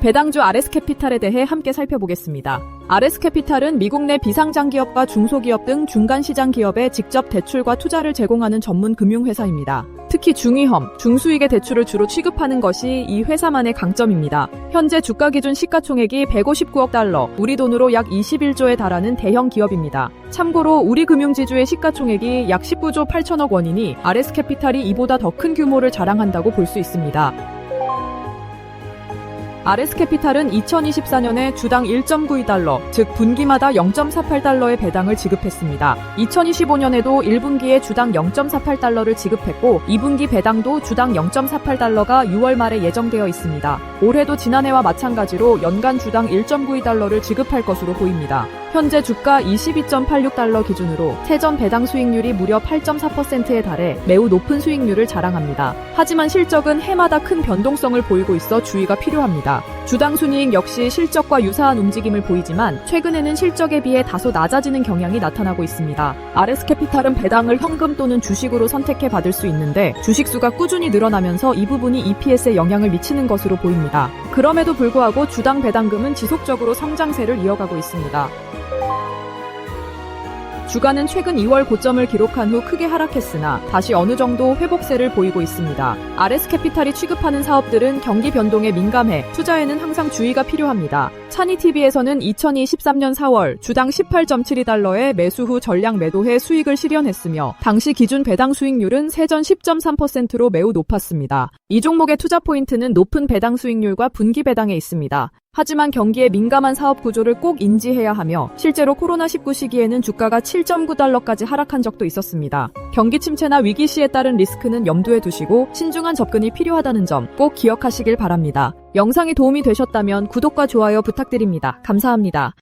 배당주 아레스캐피탈에 대해 함께 살펴보겠습니다. 아레스캐피탈은 미국 내 비상장기업과 중소기업 등 중간시장 기업에 직접 대출과 투자를 제공하는 전문 금융회사입니다. 특히 중위험, 중수익의 대출을 주로 취급하는 것이 이 회사만의 강점입니다. 현재 주가 기준 시가총액이 159억 달러, 우리 돈으로 약 21조에 달하는 대형 기업입니다. 참고로 우리 금융지주의 시가총액이 약 19조 8천억 원이니 아레스캐피탈이 이보다 더 큰 규모를 자랑한다고 볼 수 있습니다. 아레스캐피탈은 2024년에 주당 1.92달러, 즉 분기마다 0.48달러의 배당을 지급했습니다. 2025년에도 1분기에 주당 0.48달러를 지급했고 2분기 배당도 주당 0.48달러가 6월 말에 예정되어 있습니다. 올해도 지난해와 마찬가지로 연간 주당 1.92달러를 지급할 것으로 보입니다. 현재 주가 22.86달러 기준으로 세전 배당 수익률이 무려 8.4%에 달해 매우 높은 수익률을 자랑합니다. 하지만 실적은 해마다 큰 변동성을 보이고 있어 주의가 필요합니다. 주당 순이익 역시 실적과 유사한 움직임을 보이지만 최근에는 실적에 비해 다소 낮아지는 경향이 나타나고 있습니다. 아레스캐피탈은 배당을 현금 또는 주식으로 선택해 받을 수 있는데 주식수가 꾸준히 늘어나면서 이 부분이 EPS에 영향을 미치는 것으로 보입니다. 그럼에도 불구하고 주당 배당금은 지속적으로 성장세를 이어가고 있습니다. 주가는 최근 2월 고점을 기록한 후 크게 하락했으나 다시 어느 정도 회복세를 보이고 있습니다. 아레스캐피탈이 취급하는 사업들은 경기 변동에 민감해 투자에는 항상 주의가 필요합니다. 차니TV에서는 2023년 4월 주당 18.72달러의 매수 후 전량 매도해 수익을 실현했으며 당시 기준 배당 수익률은 세전 10.3%로 매우 높았습니다. 이 종목의 투자 포인트는 높은 배당 수익률과 분기 배당에 있습니다. 하지만 경기에 민감한 사업 구조를 꼭 인지해야 하며 실제로 코로나19 시기에는 주가가 7.9달러까지 하락한 적도 있었습니다. 경기 침체나 위기 시에 따른 리스크는 염두에 두시고 신중한 접근이 필요하다는 점 꼭 기억하시길 바랍니다. 영상이 도움이 되셨다면 구독과 좋아요 부탁드립니다. 감사합니다.